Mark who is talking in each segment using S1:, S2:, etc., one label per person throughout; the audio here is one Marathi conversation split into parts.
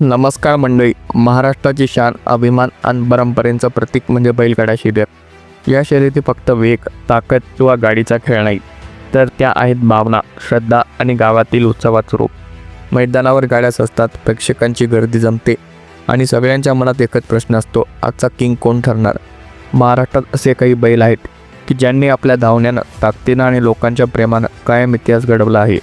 S1: नमस्कार मंडळी महाराष्ट्राची शान अभिमान आणि परंपरेचं प्रतीक म्हणजे बैलगाडा शर्यत. या शर्यती फक्त वेग ताकद किंवा गाडीचा खेळ नाही तर त्या आहेत भावना श्रद्धा आणि गावातील उत्सवाचं रूप मैदानावर गाड्याच असतात प्रेक्षकांची गर्दी जमते आणि सगळ्यांच्या मनात एकच प्रश्न असतो आजचा किंग कोण ठरणार? महाराष्ट्रात असे काही बैल आहेत की ज्यांनी आपल्या धावण्यानं ताकदीनं आणि लोकांच्या प्रेमानं कायम इतिहास घडवला आहे.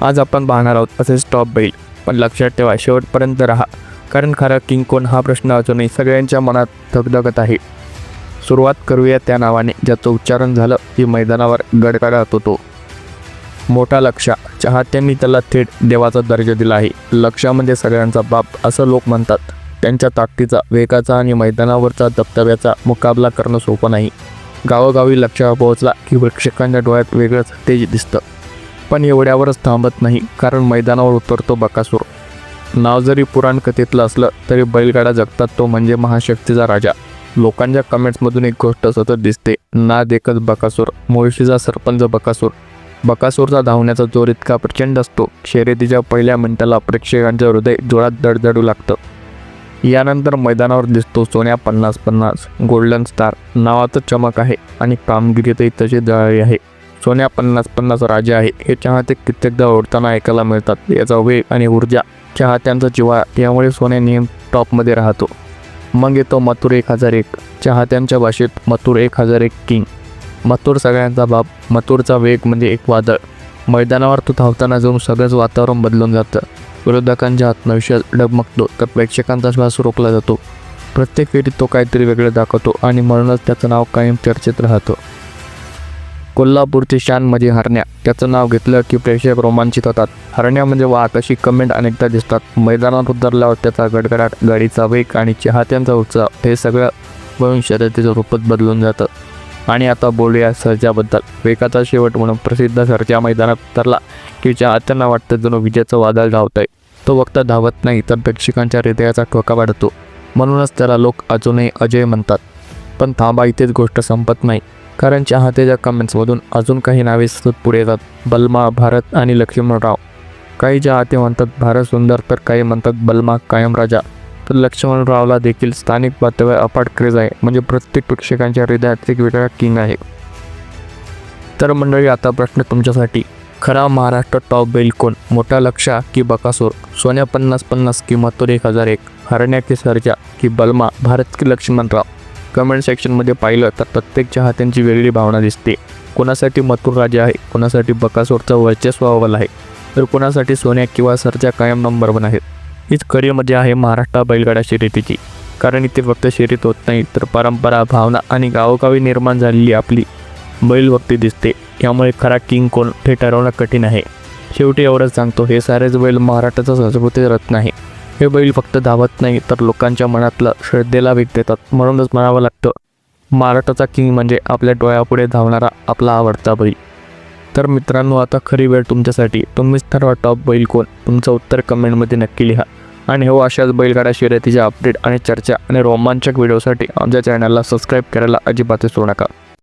S1: आज आपण पाहणार आहोत असे स्टॉप बैल. पण लक्षात ठेवा शेवटपर्यंत राहा. कारण खरा किंग कोण हा प्रश्न अजूनही सगळ्यांच्या मनात धगधगत आहे. सुरुवात करूया त्या नावाने ज्याचं उच्चारण झालं की मैदानावर गडगडात होतो मोठा लक्षा. चाहत्यांनी त्याला थेट देवाचा दर्जा दिला आहे. लक्षामध्ये म्हणजे सगळ्यांचा बाप असं लोक म्हणतात. त्यांच्या ताकदीचा वेगाचा आणि मैदानावरचा दबदब्याचा मुकाबला करणं सोपं नाही. गावोगावी लक्षावर पोहोचला की प्रेक्षकांच्या डोळ्यात वेगळंच तेज दिसतं. पण एवढ्यावरच थांबत नाही कारण मैदानावर उतरतो बकासूर. नाव जरी पुराणकथेतलं असलं तरी बैलगाडा जगतात तो म्हणजे महाशक्तीचा राजा. लोकांच्या कमेंट्समधून एक गोष्ट सतत दिसते ना देखत बकासूर मोळशीचा सरपंच बकासूर. बकासूरचा धावण्याचा जोर इतका प्रचंड असतो शर्यतीच्या पहिल्या मिनिटाला प्रेक्षकांचं हृदय जोरात दडदडू लागतं. यानंतर मैदानावर दिसतो सोन्या पन्नास पन्नास गोल्डन स्टार. नावाचं चमक आहे आणि कामगिरीतही तशी जळाली आहे. सोन्या पन्नास पन्नास राजा आहे. हे चाहते कित्येकदा ओढताना ऐकायला मिळतात. याचा वेग आणि ऊर्जा चाहत्यांचा जिव्हा यामुळे सोन्या नेहमी टॉपमध्ये राहतो. मग येतो मथुर एक हजार एक. चाहत्यांच्या भाषेत मथुर एक हजार एक किंग मथुर सगळ्यांचा बाप. मथुरचा वेग म्हणजे एक वादळ. मैदानावर तो धावताना जाऊन सगळंच वातावरण बदलून जातं. विरोधकांच्या आत्मविश्वास डगमगतो. तर प्रेक्षकांचा श्वास रोखला जातो. प्रत्येक वेळी तो काहीतरी वेगळं दाखवतो आणि म्हणूनच त्याचं नाव कायम चर्चेत राहतं. कोल्हापूरची शान म्हणजे हरण्या. त्याचं नाव घेतलं की प्रेक्षक रोमांचित होतात. हरण्या म्हणजे वाहत अशी कमेंट अनेकदा दिसतात. मैदानात उतरल्यावर त्याचा गडगडाट गाडीचा वेग आणि चाहत्यांचा उत्साह हे सगळं मिळून शर्यतीचं रूपच बदलून जातं. आणि आता बोलूया सर्जाबद्दल. वेगाचा शेवट म्हणून प्रसिद्ध सर्जा मैदानात उतरला की चाहत्यांना वाटतं जणू विजेचं वादळ धावतंय. तो फक्त धावत नाही तर प्रेक्षकांच्या हृदयाचा ठोका वाढतो. म्हणूनच त्याला लोक अजूनही अजय म्हणतात. पण थांबा इथेच गोष्ट संपत नाही. कारण चाहतेच्या कमेंट्समधून अजून काही नावे सतत पुढे येतात. बलमा भारत आणि लक्ष्मणराव. काही चाहते म्हणतात भारत सुंदर तर काही म्हणतात बलमा कायम राजा तर लक्ष्मणरावला देखील स्थानिक पातळीवर अपाट क्रेज आहे. म्हणजे प्रत्येक प्रेक्षकांच्या हृदयात एक वेगळा किंग आहे. तर मंडळी आता प्रश्न तुमच्यासाठी. खरा महाराष्ट्र टॉप बेल कोण? मोठा लक्षा की बकासूर? सोन्या पन्नास पन्नास की मथुर एक हजार एक? हरण्या की सर्जा की बलमा? भारत की लक्ष्मणराव? कमेंट सेक्शनमध्ये पाहिलं तर प्रत्येक चाहत्यांची वेगळी भावना दिसते. कोणासाठी मथुर राजा आहे कोणासाठी बकासूरचा वर्चस्व अव्वल आहे तर कोणासाठी सोन्या किंवा सरच्या कायम नंबर वन आहेत. हीच खरी मजा आहे महाराष्ट्र बैलगाडा शर्यतीची. कारण इथे फक्त शर्यत होत नाही तर परंपरा भावना आणि गावोगावी निर्माण झालेली आपली बैलभक्ती दिसते. यामुळे खरा किंग कोण हे ठरवणं कठीण आहे. शेवटी एवढंच सांगतो हे सारेच बैल महाराष्ट्राचा संस्कृती रत्न आहे. हे बैल फक्त धावत नाही तर लोकांच्या मनातलं श्रद्धेला वेग देतात. म्हणूनच म्हणावं लागतं महाराष्ट्राचा किंग म्हणजे आपल्या डोळ्यापुढे धावणारा आपला आवडता बैल. तर मित्रांनो आता खरी वेळ तुमच्यासाठी. तुम्हीच ठरवा टॉप बैल कोण? तुमचं उत्तर कमेंटमध्ये नक्की लिहा. आणि हो अशाच बैलगाड्या शर्यतीच्या अपडेट आणि चर्चा आणि रोमांचक व्हिडिओसाठी आमच्या चॅनलला सबस्क्राईब करायला अजिबात विसरू नका.